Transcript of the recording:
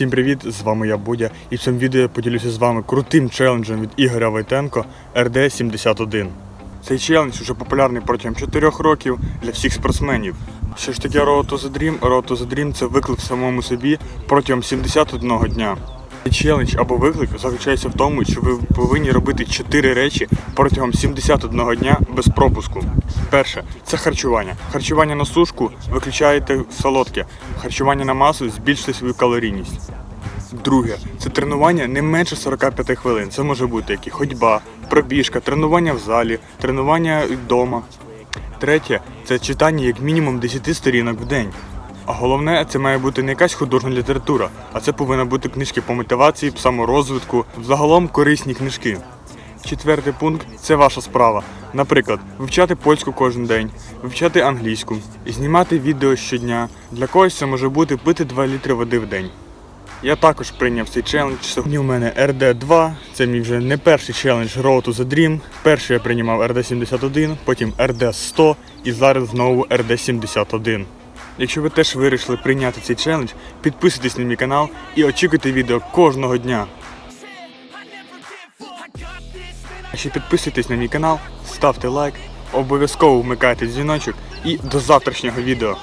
Всім привіт! З вами я Будя, і в цьому відео я поділюся з вами крутим челенджем від Ігоря Войтенко RD71. Цей челендж вже популярний протягом 4 років для всіх спортсменів. Що ж таке Road to the Dream? Road to the Dream – це виклик самому собі протягом 71 дня. Цей челендж або виклик заключається в тому, що ви повинні робити 4 речі протягом 71 дня без пропуску. Перше це харчування. Харчування на сушку виключаєте солодке, харчування на масу збільшите свою калорійність. Друге це тренування не менше 45 хвилин. Це може бути як і ходьба, пробіжка, тренування в залі, тренування вдома. Третє це читання як мінімум 10 сторінок в день. А головне, це має бути не якась художня література, а це повинні бути книжки по мотивації, саморозвитку, загалом корисні книжки. Четвертий пункт це ваша справа. Наприклад, вивчати польську кожен день, вивчати англійську, знімати відео щодня. Для когось це може бути пити 2 літри води в день. Я також прийняв цей челендж. Сьогодні у мене RD2, це мій вже не перший челендж Road to the Dream. Перший я приймав RD71, потім RD100 і зараз знову RD71. Якщо ви теж вирішили прийняти цей челендж, підписуйтесь на мій канал і очікуйте відео кожного дня. А ще підписуйтесь на мій канал, ставте лайк, обов'язково вмикайте дзвіночок і до завтрашнього відео.